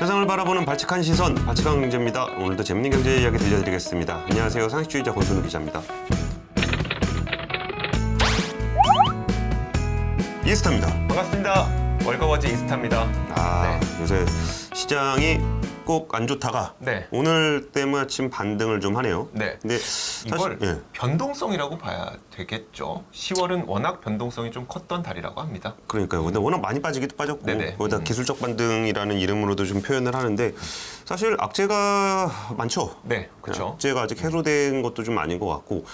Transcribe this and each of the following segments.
세상을 바라보는 발칙한 시선, 발칙한 경제입니다. 오늘도 재밌는 경제 이야기 들려드리겠습니다. 안녕하세요. 상식주의자 권순우 기자입니다. 이스타입니다. 반갑습니다. 월거워즈 이스타입니다. 아, 요새 시장이 꼭 안 좋다가 네. 오늘 때마침 반등을 좀 하네요. 네. 근데 사실 이걸 예. 변동성이라고 봐야 되겠죠. 10월은 워낙 변동성이 좀 컸던 달이라고 합니다. 그러니까요. 근데 워낙 많이 빠지기도 빠졌고 네네. 거기다 음. 기술적 반등이라는 이름으로도 좀 표현을 하는데 사실 악재가 많죠. 네, 그렇죠. 악재가 아직 해소된 것도 좀 아닌 것 같고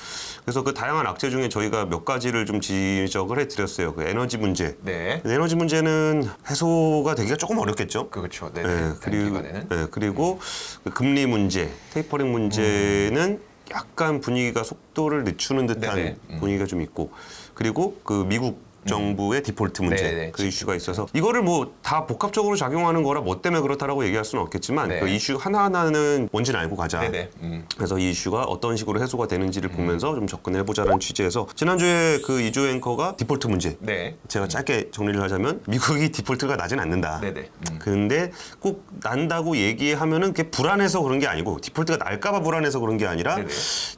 그래서 그 다양한 악재 중에 저희가 몇 가지를 좀 지적을 해드렸어요. 그 에너지 문제. 네, 에너지 문제는 해소가 되기가 조금 어렵겠죠. 그렇죠. 네, 예, 네. 그리고 그리고 그 금리 문제, 테이퍼링 문제는 약간 분위기가 속도를 늦추는 듯한 네네. 음. 분위기가 좀 있고 그리고 그 미국 정부의 디폴트 문제 네네. 그 이슈가 있어서 이거를 뭐 다 복합적으로 작용하는 거라 뭐 때문에 그렇다라고 얘기할 수는 없겠지만 네. 그 이슈 하나하나는 뭔지는 알고 가자. 네네. 음. 그래서 이 이슈가 어떤 식으로 해소가 되는지를 보면서 좀 접근해 보자라는 취지에서 지난주에 그 이조 앵커가 디폴트 문제 네, 제가 짧게 정리를 하자면 미국이 디폴트가 나진 않는다. 네네. 음. 근데 꼭 난다고 얘기하면은 그게 불안해서 그런 게 아니고 디폴트가 날까봐 불안해서 그런 게 아니라 네네.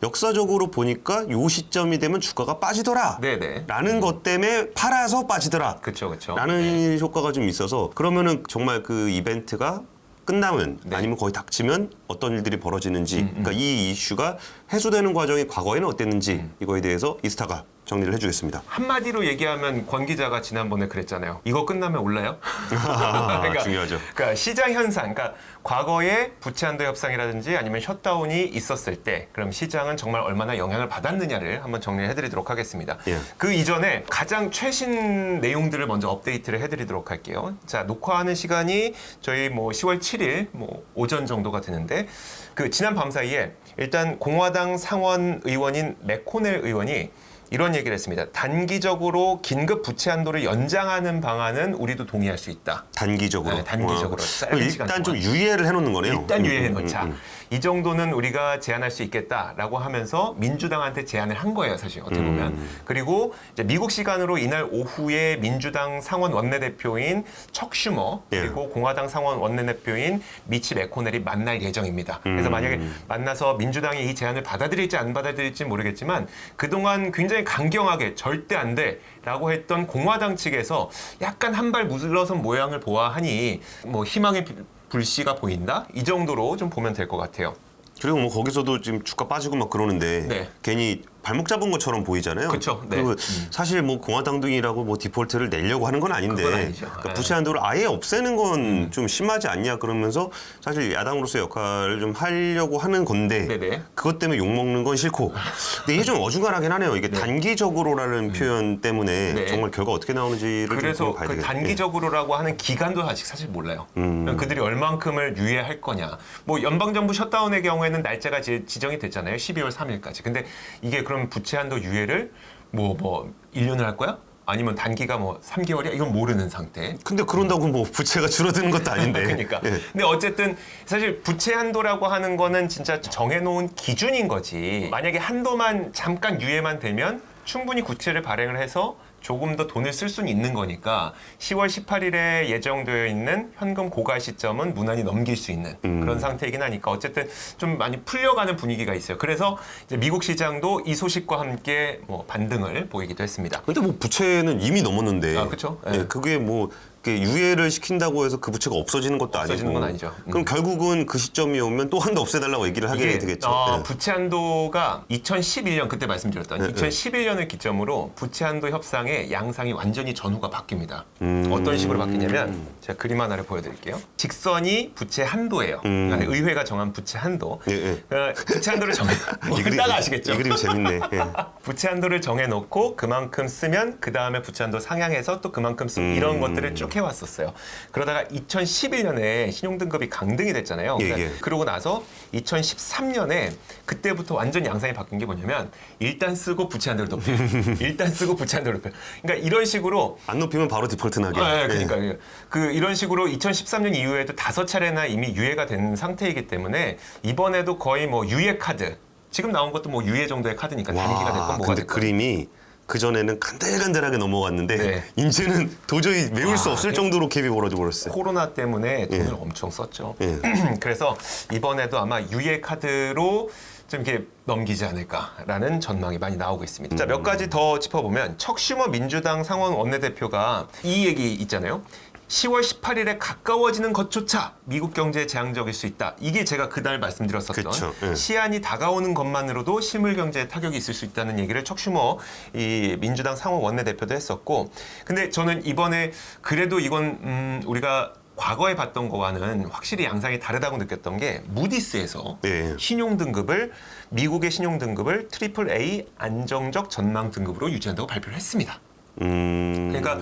역사적으로 보니까 요 시점이 되면 주가가 빠지더라. 네네. 라는 것 때문에 팔아서 빠지더라. 그렇죠, 그렇죠. 라는 효과가 좀 있어서 그러면은 정말 그 이벤트가 끝나면 네. 음, 아니면 거의 닥치면 어떤 일들이 벌어지는지 그러니까 이 이슈가 해소되는 과정이 과거에는 어땠는지 음. 이거에 대해서 이스타가 정리를 해주겠습니다. 한마디로 얘기하면 권 기자가 지난번에 그랬잖아요. 이거 끝나면 올라요? 중요하죠. 그러니까 시장 현상, 그러니까 과거에 부채 한도 협상이라든지 아니면 셧다운이 있었을 때 그럼 시장은 정말 얼마나 영향을 받았느냐를 한번 정리를 해드리도록 하겠습니다. 예. 그 이전에 가장 최신 내용들을 먼저 업데이트를 해드리도록 할게요. 자 녹화하는 시간이 저희 뭐 10월 7일 뭐 오전 정도가 되는데 그 지난 밤 사이에 일단 공화당 상원 의원인 맥코넬 의원이 이런 얘기를 했습니다. 단기적으로 긴급 부채 한도를 연장하는 방안은 우리도 동의할 수 있다. 단기적으로. 네, 단기적으로. 일단 좀 동안. 유예를 해놓는 거네요. 일단 음, 유예해 음, 놓자. 음, 음. 이 정도는 우리가 제안할 수 있겠다라고 하면서 민주당한테 제안을 한 거예요, 사실 어떻게 보면. 음. 그리고 이제 미국 시간으로 이날 오후에 민주당 상원 원내대표인 척 슈머 예. 그리고 공화당 상원 원내대표인 미치 메코넬이 만날 예정입니다. 그래서 음. 만약에 만나서 민주당이 이 제안을 받아들일지 안 받아들일지 모르겠지만 그동안 굉장히 강경하게 절대 안 돼라고 했던 공화당 측에서 약간 한발 물러선 모양을 보아하니 뭐 희망의 불씨가 보인다 이 정도로 좀 보면 될 것 같아요. 그리고 뭐 거기서도 지금 주가 빠지고 막 그러는데 네. 괜히 발목 잡은 것처럼 보이잖아요. 그쵸, 네. 그리고 음. 사실 뭐 공화당 등이라고 뭐 디폴트를 내려고 하는 건 아닌데. 그러니까 네. 음. 부채 한도를 아예 없애는 건 좀 심하지 않냐 그러면서 사실 야당으로서 역할을 좀 하려고 하는 건데 네네. 그것 때문에 욕 먹는 건 싫고 근데 이게 좀 어중간하긴 하네요. 이게 단기적으로라는 표현 때문에 네. 정말 결과 어떻게 나오는지를 좀 그래서 봐야 그 되겠- 예. 단기적으로라고 하는 기간도 아직 사실 몰라요. 음. 그들이 얼만큼을 유예할 거냐. 뭐 연방정부 셧다운의 경우에는 날짜가 지- 지정이 됐잖아요. 12월 3일까지. 근데 이게 그럼 부채 한도 유예를 뭐뭐 1년을 할 거야? 아니면 단기가 뭐 3개월이야? 이건 모르는 상태. 근데 그런다고 뭐 부채가 줄어드는 것도 아닌데. 그러니까. 예. 근데 어쨌든 사실 부채 한도라고 하는 거는 진짜 정해놓은 기준인 거지. 만약에 한도만 잠깐 유예만 되면 충분히 구체를 발행을 해서 조금 더 돈을 쓸 수는 있는 거니까 10월 18일에 예정되어 있는 현금 고갈 시점은 무난히 넘길 수 있는 음. 그런 상태이긴 하니까 어쨌든 좀 많이 풀려가는 분위기가 있어요. 그래서 이제 미국 시장도 이 소식과 함께 뭐 반등을 보이기도 했습니다. 근데 뭐 부채는 이미 넘었는데. 아, 그쵸. 예, 예. 그게 뭐 유예를 시킨다고 해서 그 부채가 없어지는 것도 없어지는 아니고. 건 아니죠. 음. 그럼 결국은 그 시점이 오면 또한대 없애달라고 얘기를 하게 이게, 되겠죠. 어, 예. 부채 한도가 2011년 그때 말씀드렸던 네, 2011년을 기점으로 부채 한도 협상의 양상이 완전히 전후가 바뀝니다. 음. 어떤 식으로 바뀌냐면 제가 그림 하나를 보여드릴게요. 직선이 부채 한도예요. 음. 그러니까 의회가 정한 부채 한도. 예, 예. 그러니까 부채 한도를 정해 따라 아시겠죠? 이 그림 재밌네. 예. 부채 한도를 정해놓고 그만큼 쓰면 그 다음에 부채 한도 상향해서 또 그만큼 쓰고 음. 이런 것들을 쭉 해왔었어요. 그러다가 2011년에 신용등급이 강등이 됐잖아요. 예, 그러니까 예. 그러고 나서 2013년에 그때부터 완전 양상이 바뀐 게 뭐냐면 일단 쓰고 부채 한도를 높여. 일단 쓰고 부채 한도를 높여. 그러니까 이런 식으로 안 높이면 바로 디폴트 나게. 아, 예, 예. 그러니까 그 이런 식으로 2013년 이후에도 다섯 차례나 이미 유예가 된 상태이기 때문에 이번에도 거의 뭐 유예 카드 지금 나온 것도 뭐 유예 정도의 카드니까 단기가 됐건 뭐가 근데 됐건 그림이 그 전에는 간들간들하게 넘어갔는데 네. 이제는 도저히 메울 수 아, 없을 그- 정도로 갭이 벌어져 버렸어요. 코로나 때문에 돈을 예. 엄청 썼죠. 예. 그래서 이번에도 아마 유예 카드로 좀 이렇게 넘기지 않을까라는 전망이 많이 나오고 있습니다. 자, 몇 가지 더 짚어보면 척슈머 민주당 상원 원내대표가 이 얘기 있잖아요. 10월 18일에 가까워지는 것조차 미국 경제에 재앙적일 수 있다. 이게 제가 그날 말씀드렸었던 그쵸, 예. 시안이 다가오는 것만으로도 실물 경제에 타격이 있을 수 있다는 얘기를 척슈머 이 민주당 상원 원내대표도 했었고 근데 저는 이번에 그래도 이건 음 우리가 과거에 봤던 거와는 확실히 양상이 다르다고 느꼈던 게 무디스에서 예. 신용 등급을 미국의 신용 등급을 트리플 A 안정적 전망 등급으로 유지한다고 발표를 했습니다. 음. 그러니까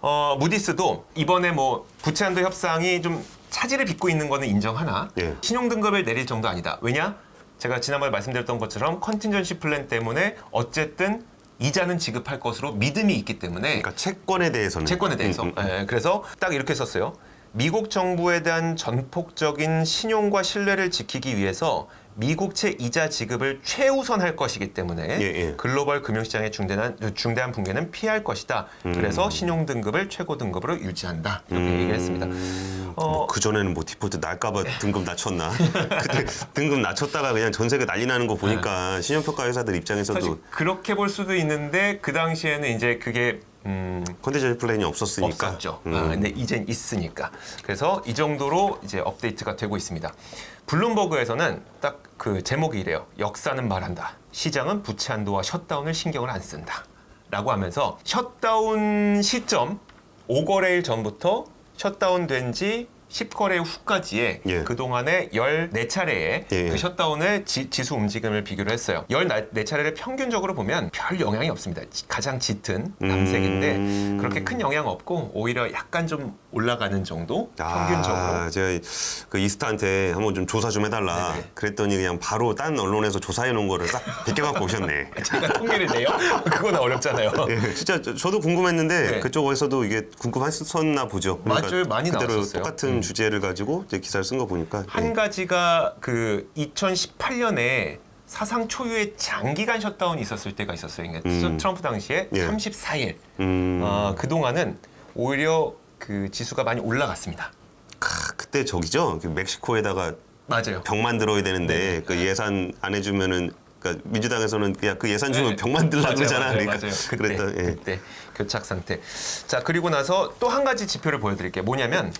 어, 무디스도 이번에 뭐 부채 한도 협상이 좀 차질을 빚고 있는 거는 인정하나 예. 신용 등급을 내릴 정도 아니다. 왜냐? 제가 지난번에 말씀드렸던 것처럼 컨틴전시 플랜 때문에 어쨌든 이자는 지급할 것으로 믿음이 있기 때문에 그러니까 채권에 대해서는 채권에 대해서. 음, 음. 예, 그래서 딱 이렇게 썼어요. 미국 정부에 대한 전폭적인 신용과 신뢰를 지키기 위해서 미국채 이자 지급을 최우선할 것이기 때문에 예, 예. 글로벌 금융시장의 중대한, 중대한 붕괴는 피할 것이다. 음. 그래서 신용 등급을 최고 등급으로 유지한다. 이렇게 얘기를 했습니다. 어, 뭐 그 전에는 뭐 디폴트 날까봐 등급 낮췄나? 그때 등급 낮췄다가 그냥 전 세계 난리 나는 거 보니까 신용평가 회사들 사실 입장에서도 그렇게 볼 수도 있는데 그 당시에는 이제 그게 음, 컨디션 플랜이 없었으니까. 없었죠. 음. 아, 근데 이젠 있으니까. 그래서 이 정도로 이제 업데이트가 되고 있습니다. 블룸버그에서는 딱 그 제목이 이래요. 역사는 말한다. 시장은 부채 한도와 셧다운을 신경을 안 쓴다. 라고 하면서 셧다운 시점 5거래일 전부터 셧다운 된지 10거래 후까지의 예. 그동안의 14차례의 예. 그 셧다운의 지, 수 움직임을 비교를 했어요. 14차례를 평균적으로 보면 별 영향이 없습니다. 지- 가장 짙은 남색인데 음. 그렇게 큰 영향 없고 오히려 약간 좀 올라가는 정도 평균적으로 아, 제가 그 이스타한테 한번 좀 조사 좀 해달라. 네네. 그랬더니 그냥 바로 딴 언론에서 조사해 놓은 거를 싹 베껴갖고 오셨네. 제가 통계를 내요? 그건 어렵잖아요. 예, 진짜 저- 저도 궁금했는데 네. 그쪽에서도 이게 궁금했었나 보죠. 그러니까 맞아요. 많이 그대로 나왔었어요. 음. 똑같은 주제를 가지고 이제 기사를 쓴 거 보니까 한 가지가 그 2018년에 사상 초유의 장기간 셧다운이 있었을 때가 있었어요. 그러니까 음. 트럼프 당시에 예. 34일. 음, 어, 그 동안은 오히려 그 지수가 많이 올라갔습니다. 크, 그때 저기죠. 그 멕시코에다가 맞아요. 병 만들어야 되는데 네. 그 예산 안 해주면은 그러니까 민주당에서는 그냥 그 예산 주면 네. 병 만들라 그러잖아. 맞아요, 그러니까 맞아요. 그때, 그랬다. 예. 그때 교착 상태. 자 그리고 나서 또 한 가지 지표를 보여드릴게요. 뭐냐면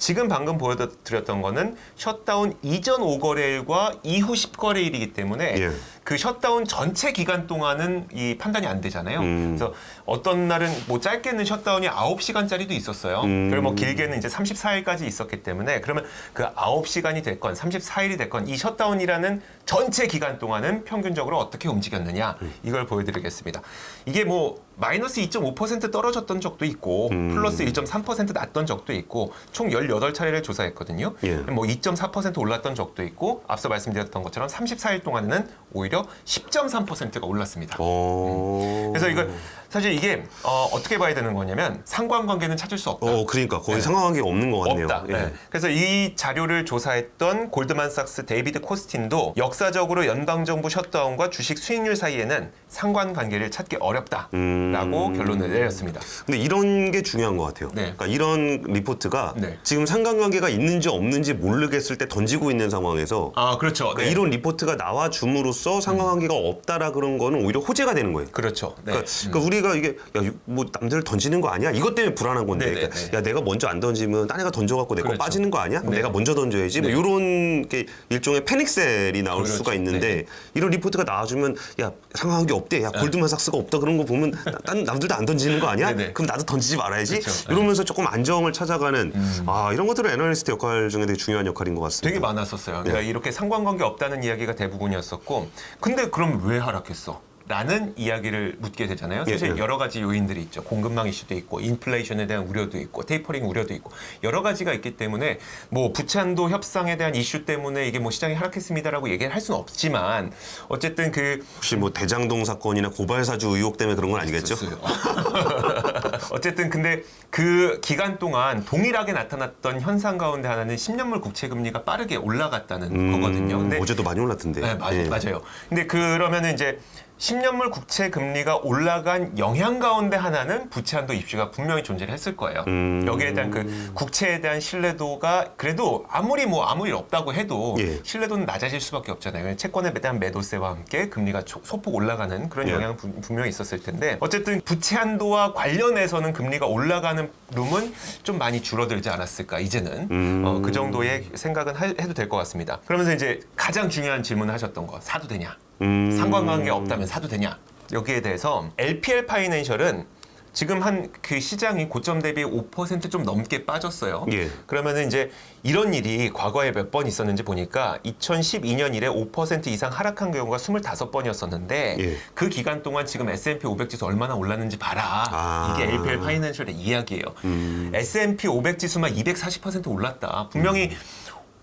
지금 방금 보여드렸던 거는 셧다운 이전 5거래일과 이후 10거래일이기 때문에 예. 그 셧다운 전체 기간 동안은 이 판단이 안 되잖아요. 음. 그래서 어떤 날은 뭐 짧게는 셧다운이 9시간짜리도 있었어요. 음. 그리고 뭐 길게는 이제 34일까지 있었기 때문에 그러면 그 9시간이 됐건 34일이 됐건 이 셧다운이라는 전체 기간 동안은 평균적으로 어떻게 움직였느냐 음. 이걸 보여드리겠습니다. 이게 뭐 마이너스 2.5% 떨어졌던 적도 있고 음. 플러스 1.3% 났던 적도 있고 총 18차례를 조사했거든요. 예. 뭐2.4% 올랐던 적도 있고 앞서 말씀드렸던 것처럼 34일 동안에는 오히려 10.3%가 올랐습니다. 어. 그래서 이걸 사실 이게 어, 어떻게 봐야 되는 거냐면 상관관계는 찾을 수 없다. 어 그러니까 거의 네. 상관관계가 없는 것 같네요. 없다. 예. 네. 그래서 이 자료를 조사했던 골드만삭스 데이비드 코스틴도 역사적으로 연방 정부 셧다운과 주식 수익률 사이에는 상관관계를 찾기 어렵다라고 음. 결론을 내렸습니다. 근데 이런 게 중요한 것 같아요. 네. 그러니까 이런 리포트가 네. 지금 상관관계가 있는지 없는지 모르겠을 때 던지고 있는 상황에서 아 그렇죠. 그러니까 네. 이런 리포트가 나와 줌으로써 상관관계가 없다라 그런 거는 오히려 호재가 되는 거예요. 그렇죠. 네. 그러니까, 그러니까 우리가 이게 야, 뭐 남들 던지는 거 아니야? 이것 때문에 불안한 건데. 네네네. 그러니까 야 내가 먼저 안 던지면 딴 애가 던져갖고 내거 그렇죠. 빠지는 거 아니야? 네. 내가 먼저 던져야지. 뭐 네. 이런 게 일종의 패닉셀이 나올 그렇죠. 수가 있는데 네. 이런 리포트가 나와주면 야 상관관계 없대. 야 골드만삭스가 없다 그런 거 보면 딴 남들도 안 던지는 거 아니야? 그럼 나도 던지지 말아야지. 그렇죠. 네. 음. 이러면서 조금 안정을 찾아가는 아 이런 것들은 애널리스트 역할 중에 되게 중요한 역할인 것 같습니다. 되게 많았었어요. 그러니까 이렇게 상관관계 없다는 이야기가 대부분이었었고, 근데 그럼 왜 하락했어? 라는 이야기를 묻게 되잖아요. 사실 예, 예. 여러 가지 요인들이 있죠. 공급망 이슈도 있고, 인플레이션에 대한 우려도 있고, 테이퍼링 우려도 있고, 여러 가지가 있기 때문에 뭐 부채한도 협상에 대한 이슈 때문에 이게 뭐 시장이 하락했습니다라고 얘기를 할 수는 없지만 어쨌든 그 혹시 뭐 대장동 사건이나 고발 사주 의혹 때문에 그런 건 아니겠죠? 어쨌든 근데 그 기간 동안 동일하게 나타났던 현상 가운데 하나는 10년물 국채 금리가 빠르게 올라갔다는 거거든요. 근데 음, 어제도 많이 올랐던데. 네, 맞, 예. 맞아요. 근데 그러면은 이제 10년물 국채 금리가 올라간 영향 가운데 하나는 부채 한도 입시가 분명히 존재를 했을 거예요. 음. 여기에 대한 그 국채에 대한 신뢰도가 그래도 아무리 뭐 아무 일 없다고 해도 예. 신뢰도는 낮아질 수밖에 없잖아요. 채권에 대한 매도세와 함께 금리가 초- 소폭 올라가는 그런 예. 영향은 분- 분명히 있었을 텐데 어쨌든 부채 한도와 관련해서는 금리가 올라가는 룸은 좀 많이 줄어들지 않았을까 이제는 음. 어, 그 정도의 생각은 하- 해도 될 것 같습니다. 그러면서 이제 가장 중요한 질문을 하셨던 거 사도 되냐? 음. 상관관계 없다면 사도 되냐? 여기에 대해서 LPL 파이낸셜은 지금 한 그 시장이 고점 대비 5%좀 넘게 빠졌어요. 예. 그러면은 이제 이런 일이 과거에 몇 번 있었는지 보니까 2012년 이래 5% 이상 하락한 경우가 25번이었었는데 예. 그 기간 동안 지금 S&P 500 지수 얼마나 올랐는지 봐라. 아. 이게 LPL 파이낸셜의 이야기예요. 음. S&P 500 지수만 240% 올랐다. 분명히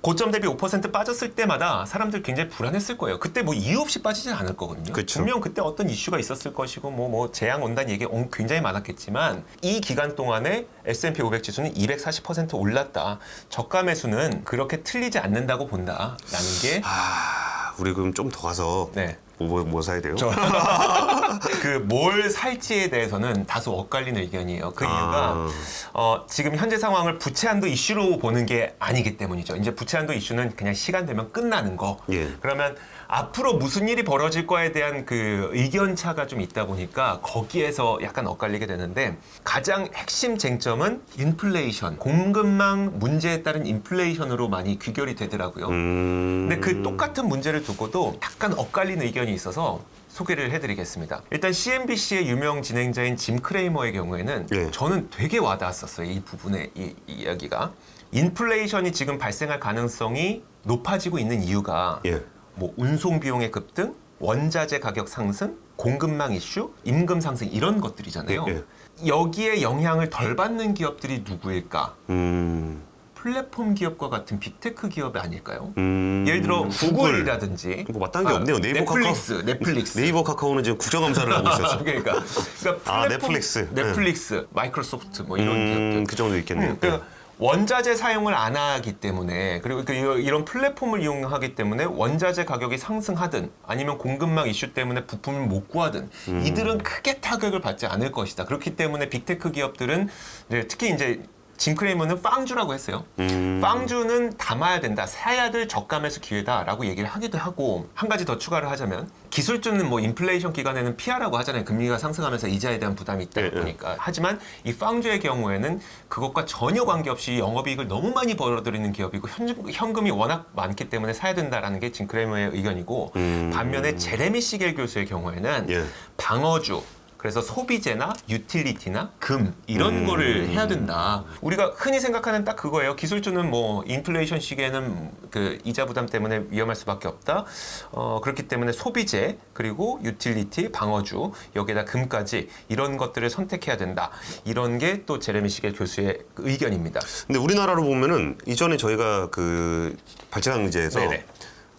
고점 대비 5% 빠졌을 때마다 사람들 굉장히 불안했을 거예요. 그때 뭐 이유 없이 빠지진 않을 거거든요. 그쵸. 분명 그때 어떤 이슈가 있었을 것이고 뭐 뭐 재앙 온다는 얘기 온- 굉장히 많았겠지만 이 기간 동안에 S&P 500 지수는 240% 올랐다. 저가 매수는 그렇게 틀리지 않는다고 본다라는 게 아, 우리 그럼 좀 더 가서 네. 뭐, 뭐, 뭐 사야 돼요? 그 뭘 살지에 대해서는 다소 엇갈리는 의견이에요. 그 이유가 아. 어, 지금 현재 상황을 부채 한도 이슈로 보는 게 아니기 때문이죠. 이제 부채 한도 이슈는 그냥 시간 되면 끝나는 거. 예. 그러면 앞으로 무슨 일이 벌어질 거에 대한 그 의견 차가 좀 있다 보니까 거기에서 약간 엇갈리게 되는데 가장 핵심 쟁점은 인플레이션, 공급망 문제에 따른 인플레이션으로 많이 귀결이 되더라고요. 음. 근데 그 똑같은 문제를 두고도 약간 엇갈리는 의견이 있어서 소개를 해드리겠습니다. 일단 CNBC의 유명 진행자인 짐 크레이머의 경우에는 예. 저는 되게 와닿았었어요. 이 부분의 이, 이 이야기가 인플레이션이 지금 발생할 가능성이 높아지고 있는 이유가 예. 뭐 운송 비용의 급등, 원자재 가격 상승, 공급망 이슈, 임금 상승 이런 것들이잖아요. 예, 여기에 영향을 덜 받는 기업들이 누구일까? 음. 플랫폼 기업과 같은 빅테크 기업이 아닐까요? 음. 예를 들어 구글이라든지 뭐 마땅한 게 없네요. 네이버 넷플릭스, 카카오. 넷플릭스. 네이버 카카오는 지금 국정감사를 하고 있었어. 그러니까, 그러니까 아, 넷플릭스. 넷플릭스, 마이크로소프트 뭐 이런 기업들. 음, 그 정도 있겠네요. 음, 그러니까 원자재 사용을 안 하기 때문에 그리고 그 이런- 이런 플랫폼을 이용하기 때문에 원자재 가격이 상승하든 아니면 공급망 이슈 때문에 부품을 못 구하든 음. 이들은 크게 타격을 받지 않을 것이다. 그렇기 때문에 빅테크 기업들은 이제 특히 이제 짐 크레이머는 빵주라고 했어요. 음. 빵주는 담아야 된다. 사야 될 저가매수 기회다라고 얘기를 하기도 하고 한 가지 더 추가를 하자면 기술주는 뭐 인플레이션 기간에는 피하라고 하잖아요. 금리가 상승하면서 이자에 대한 부담이 있다 예, 예. 보니까. 하지만 이 빵주의 경우에는 그것과 전혀 관계없이 영업이익을 너무 많이 벌어들이는 기업이고 현금, 현금이 워낙 많기 때문에 사야 된다라는 게 진크레머의 의견이고 음. 반면에 제레미 시겔 교수의 경우에는 예. 방어주 그래서 소비재나 유틸리티나 금 이런 음. 거를 해야 된다. 우리가 흔히 생각하는 딱 그거예요. 기술주는 뭐 인플레이션 시기에는 그 이자 부담 때문에 위험할 수밖에 없다. 어, 그렇기 때문에 소비재 그리고 유틸리티, 방어주 여기에다 금까지 이런 것들을 선택해야 된다. 이런 게 또 제레미 시겔 교수의 그 의견입니다. 근데 우리나라로 보면은 이전에 저희가 그 발전항제에서 네네.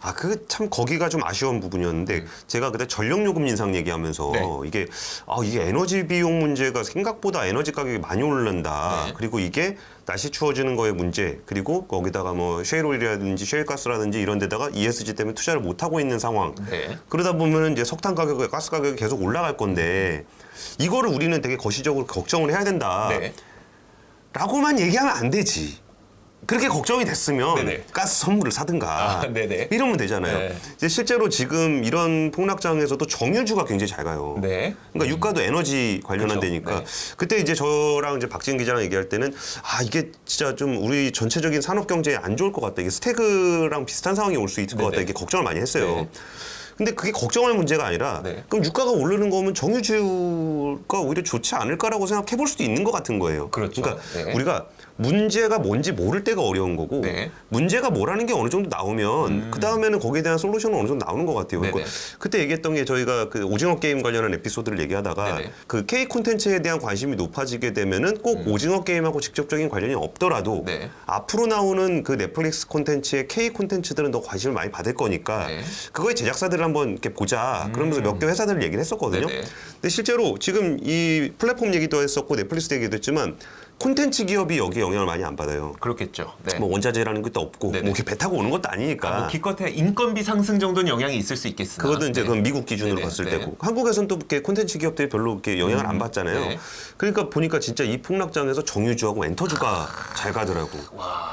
아, 그 참 거기가 좀 아쉬운 부분이었는데 제가 그때 전력 요금 인상 얘기하면서 음. 네. 이게 아, 이게 에너지 비용 문제가 생각보다 에너지 가격이 많이 오른다. 네. 그리고 이게 날씨 추워지는 거의 문제. 그리고 거기다가 뭐 쉐일오일이라든지 쉐일가스라든지 이런 데다가 ESG 때문에 투자를 못 하고 있는 상황. 네. 그러다 보면은 이제 석탄 가격, 가스 가격이 계속 올라갈 건데 이거를 우리는 되게 거시적으로 걱정을 해야 된다. 네. 라고만 얘기하면 안 되지. 그렇게 걱정이 됐으면 네네. 가스 선물을 사든가 아, 네네. 이러면 되잖아요. 네. 이제 실제로 지금 이런 폭락장에서도 정유주가 굉장히 잘 가요. 네. 그러니까 유가도 에너지 관련한 그쵸. 데니까 네. 그때 이제 저랑 이제 박진 기자랑 얘기할 때는 아 이게 진짜 좀 우리 전체적인 산업 경제에 안 좋을 것 같다. 이게 스태그랑 비슷한 상황이 올 수 있을 것. 같다. 이게 걱정을 많이 했어요. 네. 근데 그게 걱정할 문제가 아니라 네. 그럼 유가가 오르는 거면 정유주가 오히려 좋지 않을까라고 생각해 볼 수도 있는 것 같은 거예요. 그렇죠. 그러니까 네. 우리가 문제가 뭔지 모를 때가 어려운 거고 네. 음. 문제가 뭐라는 게 어느 정도 나오면 그 다음에는 거기에 대한 솔루션은 어느 정도 나오는 것 같아요. 네네. 그러니까 그때 얘기했던 게 저희가 그 오징어 게임 관련한 에피소드를 얘기하다가 네네. 그 K 콘텐츠에 대한 관심이 높아지게 되면은 꼭 오징어 게임하고 직접적인 관련이 없더라도 음. 네. 앞으로 나오는 그 넷플릭스 콘텐츠의 K 콘텐츠들은 더 관심을 많이 받을 거니까 네. 그거의 제작사들을 한번 이렇게 보자. 그러면서 몇 개 회사들 얘기를 했었거든요. 음. 네네. 근데 실제로 지금 이 플랫폼 얘기도 했었고 넷플릭스 얘기도 했지만 콘텐츠 기업이 여기에 영향을 많이 안 받아요. 그렇겠죠. 네. 뭐 원자재라는 것도 없고 네네. 뭐 이렇게 배 타고 오는 것도 아니니까. 아, 뭐 기껏해 인건비 상승 정도는 영향이 있을 수 있겠으나 그거는 이제 네. 그건 미국 기준으로 네네, 봤을 네. 때고 한국에서는 또 이렇게 콘텐츠 기업들이 별로 이렇게 영향을 안 받잖아요. 네. 그러니까 보니까 진짜 이 폭락장에서 정유주하고 엔터주가 잘 가더라고.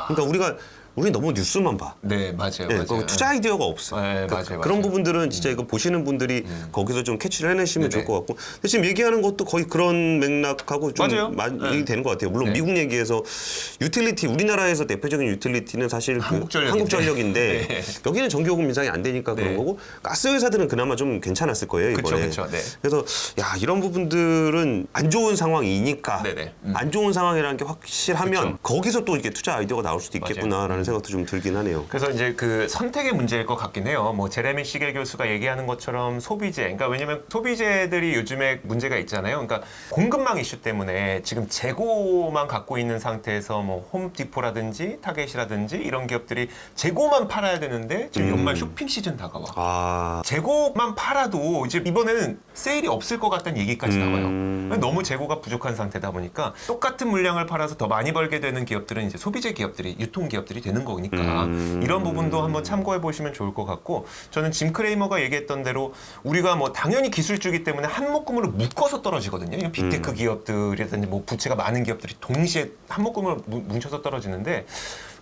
그러니까 우리가 우리 너무 뉴스만 봐. 네 맞아요. 예, 맞아요. 그 투자 아이디어가 없어. 네, 그러니까 맞아요, 그런 맞아요. 음. 부분들은 진짜 이거 보시는 분들이 거기서 좀 캐치를 해내시면 네네. 좋을 것 같고. 근데 지금 얘기하는 것도 거의 그런 맥락하고 좀 맞아요. 많이 네. 얘기되는 것 같아요. 물론 네. 미국 얘기에서 유틸리티 우리나라에서 대표적인 유틸리티는 사실 그 한국전력인데. 한국전력인데 네. 여기는 전기요금 인상이 안 되니까 그런 네. 거고 가스 회사들은 그나마 좀 괜찮았을 거예요 그쵸, 이번에. 그쵸, 네. 그래서 야 이런 부분들은 안 좋은 상황이니까. 음. 안 좋은 상황이라는 게 확실하면 그쵸. 거기서 또 이렇게 투자 아이디어가 나올 수도. 음. 있겠구나라는 생각도 좀 들긴 하네요. 그래서 이제 그 선택의 문제일 것 같긴 해요. 뭐 제레미 시겔 교수가 얘기하는 것처럼 소비재, 그러니까 왜냐면 소비재들이 요즘에 문제가 있잖아요. 그러니까 공급망 이슈 때문에 지금 재고만 갖고 있는 상태에서 뭐 홈디포라든지 타겟이라든지 이런 기업들이 재고만 팔아야 되는데 지금 연말 쇼핑 시즌 다가와. 아 재고만 팔아도 이제 이번에는 세일이 없을 것 같다는 얘기까지 나와요. 음. 너무 재고가 부족한 상태다 보니까 똑같은 물량을 팔아서 더 많이 벌게 되는 기업들은 이제 소비재 기업들이 유통 기업들이 되는 거니까 음. 이런 부분도 한번 참고해 보시면 좋을 것 같고 저는 짐 크레이머가 얘기했던 대로 우리가 뭐 당연히 기술주기 때문에 한 묶음으로 묶어서 떨어지거든요. 이건 빅테크 음. 기업들이라든지 뭐 부채가 많은 기업들이 동시에 한 묶음으로 뭉- 뭉쳐서 떨어지는데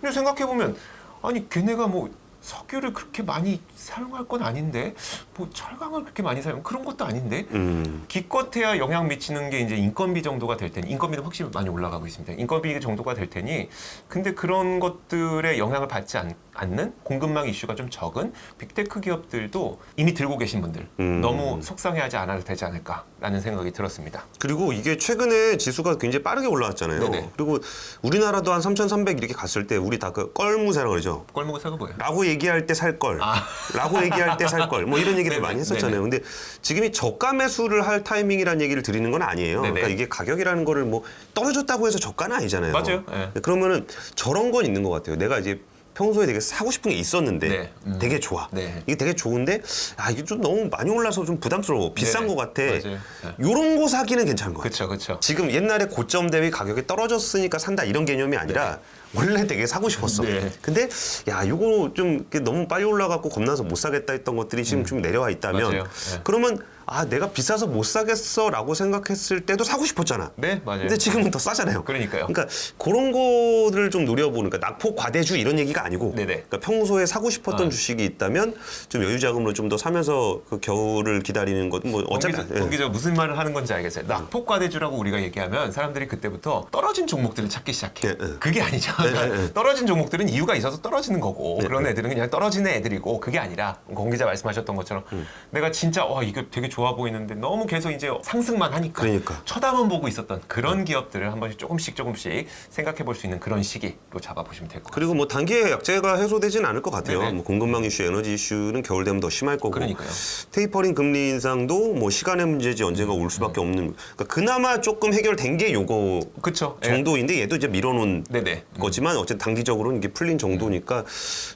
근데 생각해 보면 아니 걔네가 뭐 석유를 그렇게 많이 사용할 건 아닌데 뭐 철강을 그렇게 많이 사용 그런 것도 아닌데 음. 기껏해야 영향 미치는 게 이제 인건비 정도가 될 테니 인건비는 확실히 많이 올라가고 있습니다. 인건비 정도가 될 테니 근데 그런 것들의 영향을 받지 않, 는 공급망 이슈가 좀 적은 빅테크 기업들도 이미 들고 계신 분들 음. 너무 속상해하지 않아도 되지 않을까라는 생각이 들었습니다. 그리고 이게 최근에 지수가 굉장히 빠르게 올라왔잖아요. 네네. 그리고 우리나라도 한 3,300 이렇게 갔을 때 우리 다 그 껄무새라고 그러죠. 꼴무사가 뭐예요? 라고 얘기할 때 살 걸. 아. 라고 얘기할 때 살 걸. 뭐 이런 네네, 많이 했었잖아요. 근데 지금이 저가 매수를 할 타이밍이라는 얘기를 드리는 건 아니에요. 네네. 그러니까 이게 가격이라는 거를 뭐 떨어졌다고 해서 저가는 아니잖아요. 맞아요. 예. 그러면은 저런 건 있는 것 같아요. 내가 이제 평소에 되게 사고 싶은 게 있었는데 네. 음. 되게 좋아. 네. 이게 되게 좋은데 아 이게 좀 너무 많이 올라서 좀 부담스러워. 비싼 네네. 것 같아. 맞아요. 네. 요런 거 사기는 괜찮은 것 같아요. 그렇죠, 그렇죠. 지금 옛날에 고점 대비 가격이 떨어졌으니까 산다 이런 개념이 아니라 원래 되게 사고 싶었어. 네. 근데 야 이거 좀 너무 빨리 올라가고 겁나서 못 사겠다 했던 것들이 지금 좀 내려와 있다면 음. 맞아요. 네. 그러면 아 내가 비싸서 못 사겠어라고 생각했을 때도 사고 싶었잖아. 네, 맞아요. 근데 지금은 더 싸잖아요. 그러니까요. 그러니까 그런 거를 좀 노려보는 그러니까 낙폭 과대주 이런 얘기가 아니고 네네. 그러니까 평소에 사고 싶었던 아. 주식이 있다면 좀 여유 자금으로 좀 더 사면서 그 겨울을 기다리는 것뭐 어차피 어차피 예. 무슨 말을 하는 건지 알겠어요. 낙폭 과대주라고 우리가 얘기하면 사람들이 그때부터 떨어진 종목들을 찾기 시작해. 예, 예. 그게 아니죠. 예, 그러니까. 떨어진 종목들은 이유가 있어서 떨어지는 거고 네, 그런 네. 애들은 그냥 떨어지는 애들이고 그게 아니라 공 기자 말씀하셨던 것처럼 음. 내가 진짜 와 이거 되게 좋아 보이는데 너무 계속 이제 상승만 하니까 그러니까. 쳐다만 보고 있었던 그런 기업들을 한 번씩 조금씩 조금씩 생각해 볼 수 있는 그런 시기로 잡아보시면 될 것 같아요. 그리고 뭐 단기에 약재가 해소되진 않을 것 같아요. 네네. 뭐 공급망 이슈, 에너지 이슈는 겨울 되면 더 심할 거고. 그러니까요. 테이퍼링 금리 인상도 뭐 시간의 문제지 언젠가 올 수밖에 없는. 그러니까 그나마 조금 해결된 게 요거 그쵸. 예. 정도인데 얘도 이제 밀어놓은 네네. 거지만 어쨌든 단기적으로는 이게 풀린 정도니까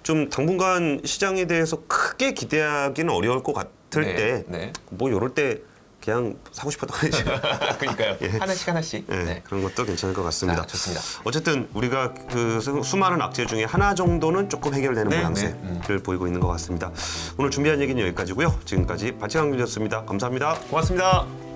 좀 당분간 시장에 대해서 크게 기대하기는 어려울 것 같을 네, 때 네. 뭐 요럴 때 그냥 사고 싶었던 거지. 그러니까요. 하나씩 하나씩. 예, 네. 그런 것도 괜찮을 것 같습니다. 자, 좋습니다. 어쨌든 우리가 그 수- 수많은 악재 중에 하나 정도는 조금 해결되는 네, 모양새를 네, 보이고 있는 것 같습니다. 오늘 준비한 얘기는 여기까지고요. 지금까지 바치강 기자였습니다. 감사합니다. 고맙습니다.